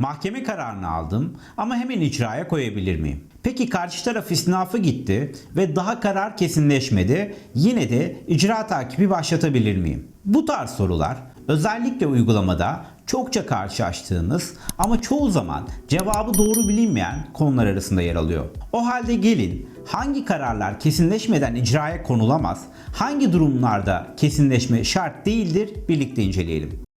Mahkeme kararını aldım ama hemen icraya koyabilir miyim? Peki karşı taraf istinafı gitti ve daha karar kesinleşmedi. Yine de icra takibi başlatabilir miyim? Bu tarz sorular özellikle uygulamada çokça karşılaştığımız ama çoğu zaman cevabı doğru bilinmeyen konular arasında yer alıyor. O halde gelin hangi kararlar kesinleşmeden icraya konulamaz, hangi durumlarda kesinleşme şart değildir birlikte inceleyelim.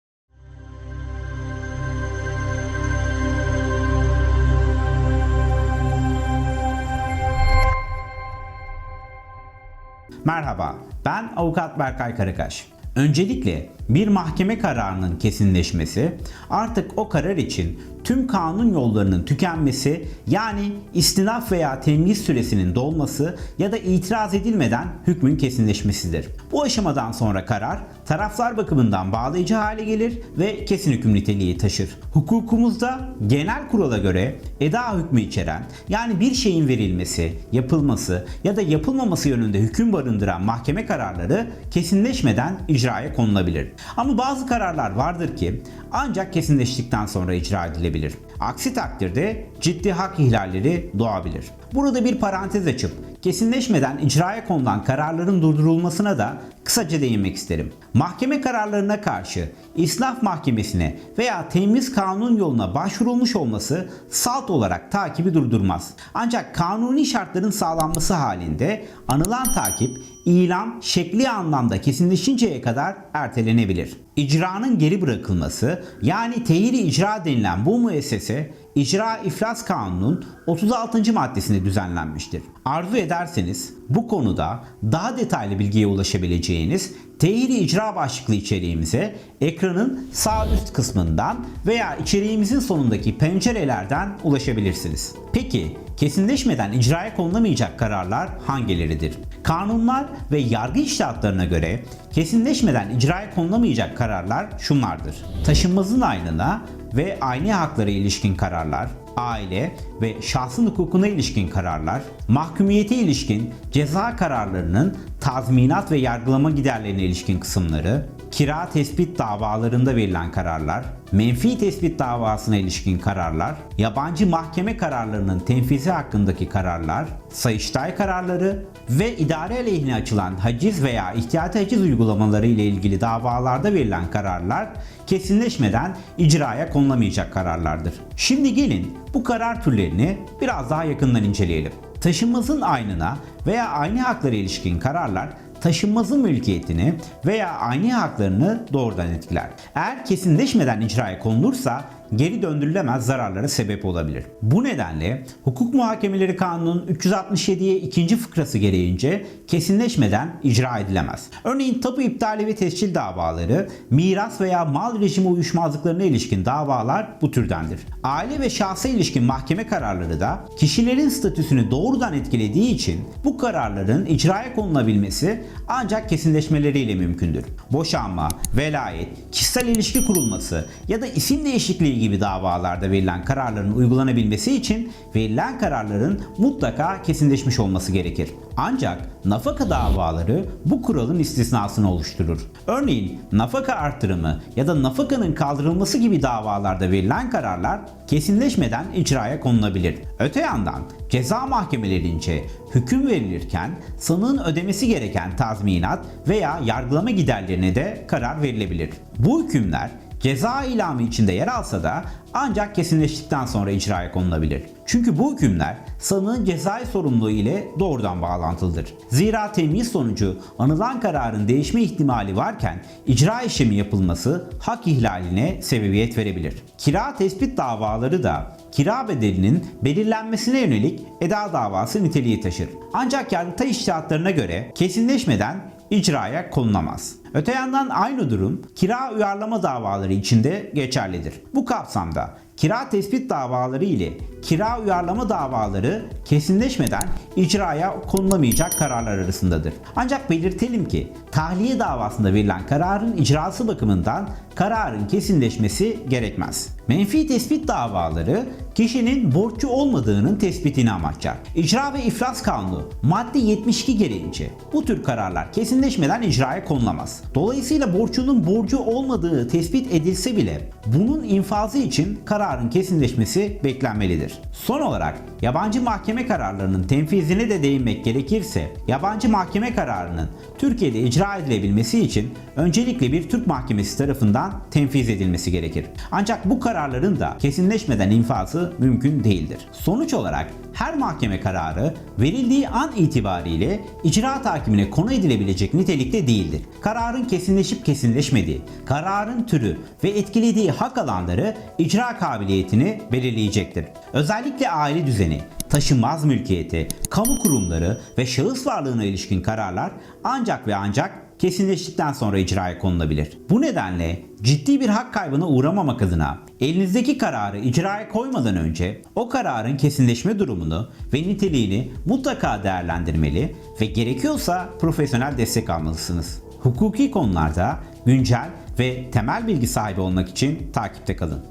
Merhaba, ben avukat Berkay Karakaş. Öncelikle bir mahkeme kararının kesinleşmesi artık o karar için tüm kanun yollarının tükenmesi yani istinaf veya temyiz süresinin dolması ya da itiraz edilmeden hükmün kesinleşmesidir. Bu aşamadan sonra karar taraflar bakımından bağlayıcı hale gelir ve kesin hüküm niteliği taşır. Hukukumuzda genel kurala göre eda hükmü içeren yani bir şeyin verilmesi, yapılması ya da yapılmaması yönünde hüküm barındıran mahkeme kararları kesinleşmeden icraya konulabilir. Ama bazı kararlar vardır ki ancak kesinleştikten sonra icra edilebilir. Aksi takdirde ciddi hak ihlalleri doğabilir. Burada bir parantez açıp kesinleşmeden icraya konulan kararların durdurulmasına da kısaca değinmek isterim. Mahkeme kararlarına karşı İslah Mahkemesi'ne veya temiz kanun yoluna başvurulmuş olması salt olarak takibi durdurmaz. Ancak kanuni şartların sağlanması halinde anılan takip ilan şekli anlamda kesinleşinceye kadar ertelenebilir. İcranın geri bırakılması yani tehiri icra denilen bu müessese İcra İflas Kanunu'nun 36. maddesinde düzenlenmiştir. Arzu ederseniz bu konuda daha detaylı bilgiye ulaşabileceğiniz Tehiri icra başlıklı içeriğimize ekranın sağ üst kısmından veya içeriğimizin sonundaki pencerelerden ulaşabilirsiniz. Peki kesinleşmeden icraya konulamayacak kararlar hangileridir? Kanunlar ve yargı iştahatlarına göre kesinleşmeden icraya konulamayacak kararlar şunlardır. Taşınmazın aynına ve aynı haklara ilişkin kararlar, aile ve şahsın hukukuna ilişkin kararlar, mahkumiyete ilişkin ceza kararlarının tazminat ve yargılama giderlerine ilişkin kısımları, kira tespit davalarında verilen kararlar, menfi tespit davasına ilişkin kararlar, yabancı mahkeme kararlarının tenfizi hakkındaki kararlar, sayıştay kararları ve idare aleyhine açılan haciz veya ihtiyati haciz uygulamaları ile ilgili davalarda verilen kararlar kesinleşmeden icraya konulamayacak kararlardır. Şimdi gelin bu karar türlerini biraz daha yakından inceleyelim. Taşınmazın aynına veya aynı haklara ilişkin kararlar taşınmazın mülkiyetini veya aynı haklarını doğrudan etkiler. Eğer kesinleşmeden icraya konulursa geri döndürülemez zararlara sebep olabilir. Bu nedenle Hukuk Muhakemeleri Kanunu'nun 367'ye ikinci fıkrası gereğince kesinleşmeden icra edilemez. Örneğin tapu iptali ve tescil davaları, miras veya mal rejimi uyuşmazlıklarına ilişkin davalar bu türdendir. Aile ve şahsa ilişkin mahkeme kararları da kişilerin statüsünü doğrudan etkilediği için bu kararların icraya konulabilmesi ancak kesinleşmeleriyle mümkündür. Boşanma, velayet, kişisel ilişki kurulması ya da isim değişikliği gibi davalarda verilen kararların uygulanabilmesi için verilen kararların mutlaka kesinleşmiş olması gerekir. Ancak nafaka davaları bu kuralın istisnasını oluşturur. Örneğin nafaka artırımı ya da nafakanın kaldırılması gibi davalarda verilen kararlar kesinleşmeden icraya konulabilir. Öte yandan ceza mahkemelerince hüküm verilirken sanığın ödemesi gereken tazminat veya yargılama giderlerine de karar verilebilir. Bu hükümler ceza ilamı içinde yer alsa da ancak kesinleştikten sonra icraya konulabilir. Çünkü bu hükümler sanığın cezai sorumluluğu ile doğrudan bağlantılıdır. Zira temyiz sonucu anılan kararın değişme ihtimali varken icra işlemi yapılması hak ihlaline sebebiyet verebilir. Kira tespit davaları da kira bedelinin belirlenmesine yönelik eda davası niteliği taşır. Ancak yargıtay iştihatlarına göre kesinleşmeden icraya konulmaz. Öte yandan aynı durum kira uyarlama davaları içinde geçerlidir. Bu kapsamda kira tespit davaları ile kira uyarlama davaları kesinleşmeden icraya konulamayacak kararlar arasındadır. Ancak belirtelim ki tahliye davasında verilen kararın icrası bakımından kararın kesinleşmesi gerekmez. Menfi tespit davaları kişinin borçlu olmadığının tespitini amaçlar. İcra ve İflas Kanunu madde 72 gereğince bu tür kararlar kesinleşmeden icraya konulamaz. Dolayısıyla borçlunun borcu olmadığı tespit edilse bile bunun infazı için kararın kesinleşmesi beklenmelidir. Son olarak yabancı mahkeme kararlarının tenfizine de değinmek gerekirse yabancı mahkeme kararının Türkiye'de icra edilebilmesi için öncelikle bir Türk mahkemesi tarafından tenfiz edilmesi gerekir. Ancak bu kararların da kesinleşmeden infazı mümkün değildir. Sonuç olarak her mahkeme kararı verildiği an itibariyle icra takibine konu edilebilecek nitelikte değildir. Kararın kesinleşip kesinleşmediği, kararın türü ve etkilediği hak alanları icra kabiliyetini belirleyecektir. Özellikle aile düzeni, taşınmaz mülkiyeti, kamu kurumları ve şahıs varlığına ilişkin kararlar ancak ve ancak kesinleştikten sonra icraya konulabilir. Bu nedenle ciddi bir hak kaybına uğramamak adına elinizdeki kararı icraya koymadan önce o kararın kesinleşme durumunu ve niteliğini mutlaka değerlendirmeli ve gerekiyorsa profesyonel destek almalısınız. Hukuki konularda güncel ve temel bilgi sahibi olmak için takipte kalın.